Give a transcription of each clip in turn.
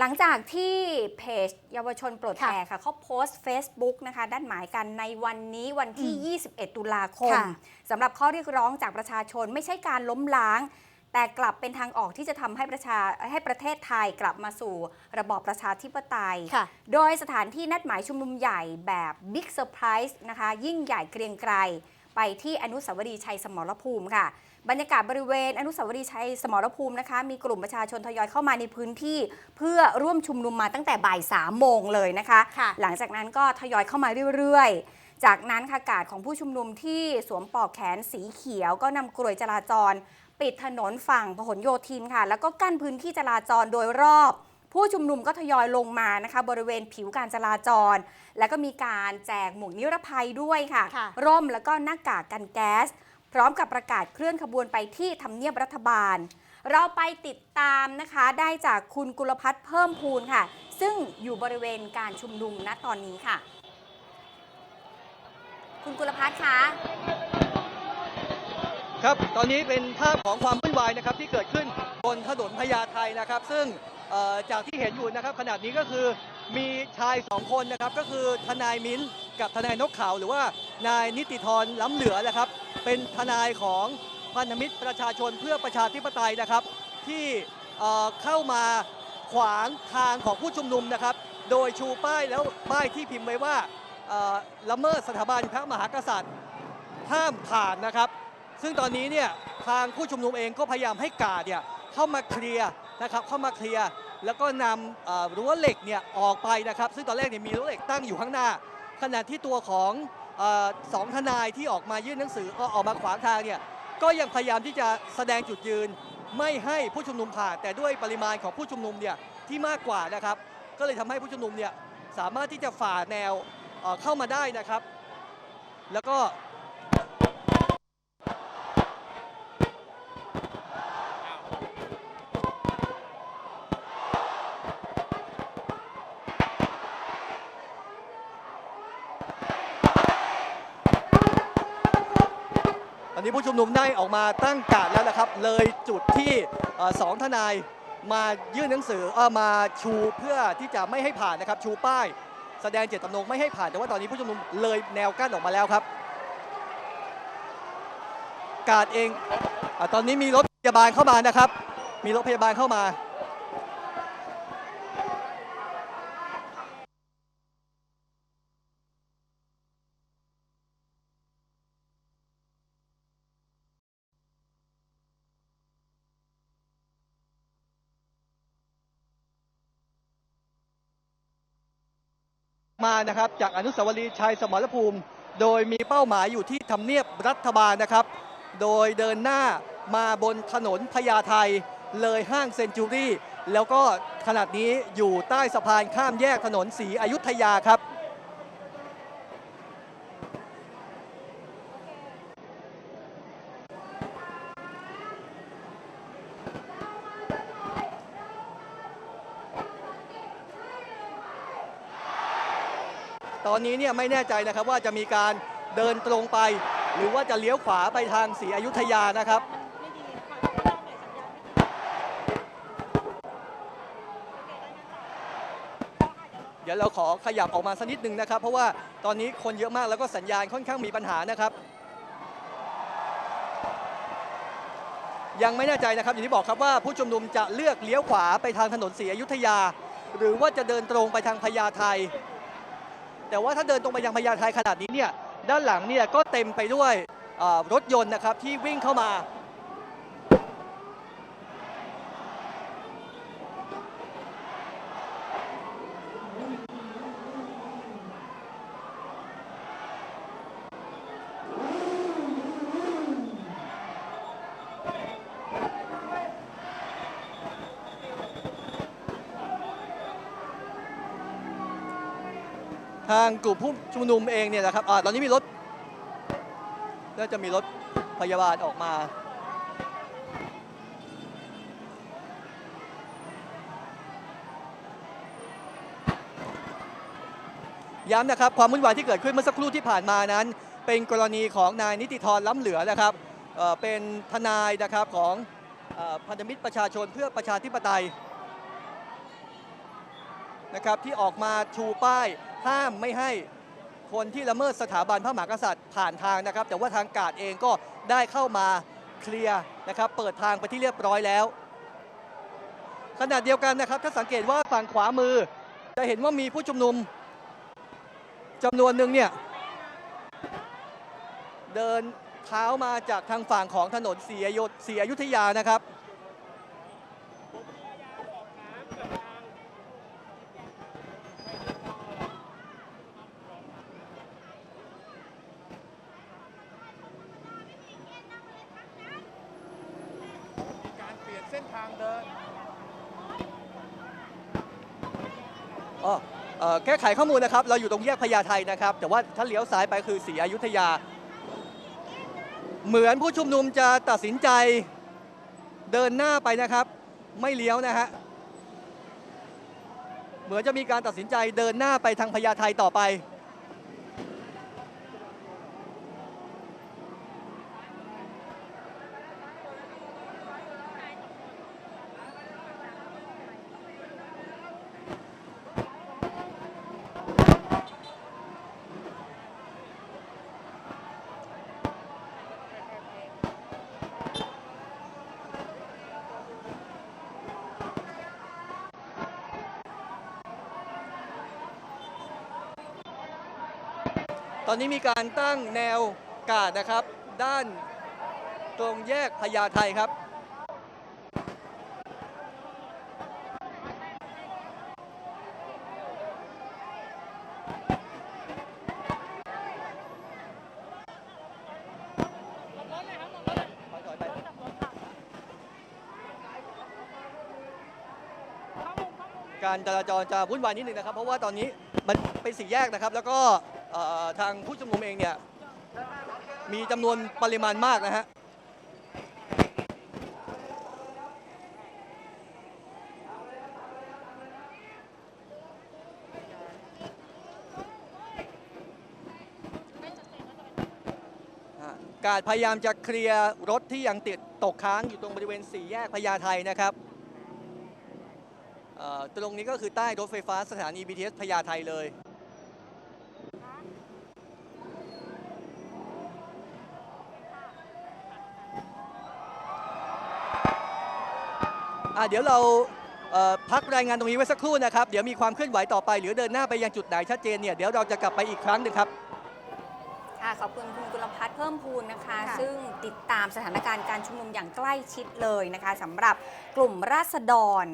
หลังจากที่เพจเยาวชนปลดค่ะแอกค่ะเขาโพสต์ Facebook นะคะด้านหมายกันในวันนี้วันที่ 21 ตุลาคมค่ะสำหรับข้อเรียกร้องจากประชาชนไม่ใช่การล้มล้าง แต่กลับเป็นทางออกที่จะทำให้ประชาให้ประเทศไทยกลับมาสู่ระบอบประชาธิปไตยค่ะโดยสถานที่นัดหมายชุมนุมใหญ่แบบบิ๊กเซอร์ไพรส์นะคะยิ่งใหญ่เกรียงไกร ไปที่อนุสาวรีย์ชัยสมรภูมิค่ะ บรรยากาศบริเวณอนุสาวรีย์ชัยสมรภูมินะคะ มีกลุ่มประชาชนทยอยเข้ามาในพื้นที่ เพื่อร่วมชุมนุมมาตั้งแต่บ่ายสามโมงเลยนะคะค่ะหลังจากนั้นก็ทยอยเข้ามาเรื่อยๆ จากนั้นค่ะกาดของผู้ชุมนุมที่สวมปลอกแขนสีเขียว ก็นำกลวยจราจร ปิดถนนฝั่งพหลโยธินค่ะ แล้วก็กั้นพื้นที่จราจรโดยรอบ ผู้ชุมนุมก็ทยอยลงมานะคะบริเวณผิวการจราจร แล้วก็มีการแจกหมวกนิรภัยด้วยค่ะค่ะ ร่มแล้วก็หน้ากากกันแก๊ส พร้อมกับประกาศเคลื่อนขบวนไปที่ทำเนียบรัฐบาล เราไปติดตามนะคะได้จากคุณกุลพัฒน์เพิ่มพูนค่ะ ซึ่งอยู่บริเวณการชุมนุมณตอนนี้ค่ะ คุณกุลพัฒน์คะครับ ตอนนี้เป็นภาพของความวุ่นวายนะครับที่เกิดขึ้นบนถนนพญาไทนะครับ ซึ่งเอ่อ จากที่เห็นอยู่นะครับขนาดนี้ก็คือมีชายสองคนนะครับก็คือทนายมิ้นกับทนายนกขาวหรือว่านายนิติธรล้ำเหลือนะครับ เป็นทนายของพันธมิตรประชาชนเพื่อประชาธิปไตยนะครับ ที่เข้ามาขวางทางของผู้ชุมนุมนะครับ โดยชูป้ายแล้วป้ายที่พิมพ์ไว้ว่าละเมิดสถาบันพระมหากษัตริย์ห้ามผ่านนะครับ ซึ่งตอนนี้เนี่ยทางผู้ชุมนุมเองก็พยายามให้กาดเนี่ยเข้ามาเคลียร์ นะครับเข้ามาเคลียร์แล้วก็นำอ่อรั้วเหล็กเนี่ยออกไปนะครับ ซึ่งตอนแรกเนี่ยมีรั้วเหล็กตั้งอยู่ข้างหน้า ขณะที่ตัวของอสองทนายที่ออกมายื่นหนังสือก็ออกมาขวางทางเนี่ยก็ยังพยายามที่จะแสดงจุดยืนไม่ให้ผู้ชุมนุมผ่านแต่ด้วยปริมาณของผู้ชุมนุมเนี่ยที่มากกว่านะครับ ก็เลยทำให้ผู้ชุมนุมเนี่ยสามารถที่จะฝ่าแนวเข้ามาได้นะครับ แล้วก็ อนนี้ผู้ชุมนุมได้ออกมาตั้งการดแล้วนะครับ เลยจุดที่สองทนายมายื่นหนังสือเออมาชูเพื่อที่จะไม่ให้ผ่านนะครับ ชูป้าย แสดงเจตจำนงไม่ให้ผ่านแต่ว่าตอนนี้ผู้ชุมนุมเลยแนวกั้นออกมาแล้วครับ การดเองอตอนนี้มีรถพยาบาลเข้ามานะครับ มีรถพยาบาลเข้ามา มานะครับจากอนุสาวรีย์ชัยสมรภูมิ โดยมีเป้าหมายอยู่ที่ทำเนียบรัฐบาลนะครับ โดยเดินหน้ามาบนถนนพญาไทเลยห้างเซนจูรี่แล้วก็ขนาดนี้อยู่ใต้สะพานข้ามแยกถนนสีอยุธยาครับ ตอนนี้เนี่ยไม่แน่ใจนะครับว่าจะมีการเดินตรงไป หรือว่าจะเลี้ยวขวาไปทางศรีอยุธยานะครับเดี๋ยวเราขอขยับออกมาสักนิดนึงนะครับ เพราะว่าตอนนี้คนเยอะมากแล้วก็สัญญาณค่อนข้างมีปัญหานะครับ ยังไม่แน่ใจนะครับอย่างที่บอกครับว่าผู้ชุมนุมจะเลือกเลี้ยวขวาไปทางถนนศรีอยุธยา หรือว่าจะเดินตรงไปทางพญาไท แต่ว่าถ้าเดินตรงไปยังพญาไทขนาดนี้เนี่ยด้านหลังเนี่ยก็เต็มไปด้วยรถยนต์นะครับที่วิ่งเข้ามา ทางกลุ่มผู้ชุมนุมเองเนี่ยนะครับอตอนนี้มีรถน่าจะมีรถพยาบาลออกมาย้ำนะครับความวุ่นวายที่เกิดขึ้นเมื่อสักครู่ที่ผ่านมานั้น เป็นกรณีของนายนิติธรล้ำเหลือนะครับเเป็นทนายนะครับของอพันธมิตรประชาชนเพื่อประชาธิปไตย นะครับที่ออกมาชูป้ายห้ามไม่ให้คนที่ละเมิดสถาบันพระมหากษัตริย์ผ่านทางนะครับ แต่ว่าทางการดเองก็ได้เข้ามาเคลียร์นะครับ เปิดทางไปที่เรียบร้อยแล้ว ขณะเดียวกันนะครับ ถ้าสังเกตว่าฝั่งขวามือ จะเห็นว่ามีผู้ชุมนุมจำนวนหนึ่งเนี่ยเดินเท้ามาจากทางฝั่งของถนนศรีอยุศรีอยุธยานะครับ การเปลี่ยนเส้นทางเดินอ๋อเอ่อแก้ไขข้อมูลนะครับ เราอยู่ตรงแยกพญาไทนะครับ แต่ว่าถ้าเลี้ยวซ้ายไปคือศรีอยุธยา เหมือนผู้ชุมนุมจะตัดสินใจเดินหน้าไปนะครับ ไม่เลี้ยวนะฮะ เหมือนจะมีการตัดสินใจเดินหน้าไปทางพญาไทต่อไป อนนี้มีการตั้งแนวกาดนะครับ ด้านตรงแยกพญาไทครับ การจราจรจะวุ่นวายนิดนึงนะครับ เพราะว่าตอนนี้มันเป็นสี่แยกนะครับ แล้วก็ ทางผู้ชุมนุมเองเนี่ยมีจำนวนปริมาณมากนะฮะการพยายามจะเคลียร์รถที่ยังติดตกค้างอยู่ตรงบริเวณสี่แยกพญาไทนะครับตรงนี้ก็คือใต้รถไฟฟ้าสถานี BTS พญาไทเลย เดี๋ยวเราเอ่อพักรายงานตรงนี้ไว้สักครู่นะครับ เดี๋ยวมีความเคลื่อนไหวต่อไปหรือเดินหน้าไปยังจุดไหนชัดเจนเนี่ยเดี๋ยวเราจะกลับไปอีกครั้งหนึ่งครับค่ะขอบคุณคุณกุลพัฒน์เพิ่มพูนนะคะค่ะซึ่งติดตามสถานการณ์การชุมนุมอย่างใกล้ชิดเลยนะคะสำหรับกลุ่มราษฎร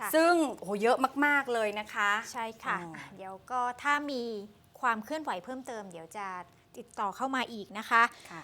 ค่ะซึ่งโอ้โหเยอะมาก ๆ เลยนะคะ ใช่ค่ะอ๋ออะ เดี๋ยวก็ถ้ามีความเคลื่อนไหวเพิ่มเติม เดี๋ยวจะติดต่อเข้ามาอีกนะคะค่ะ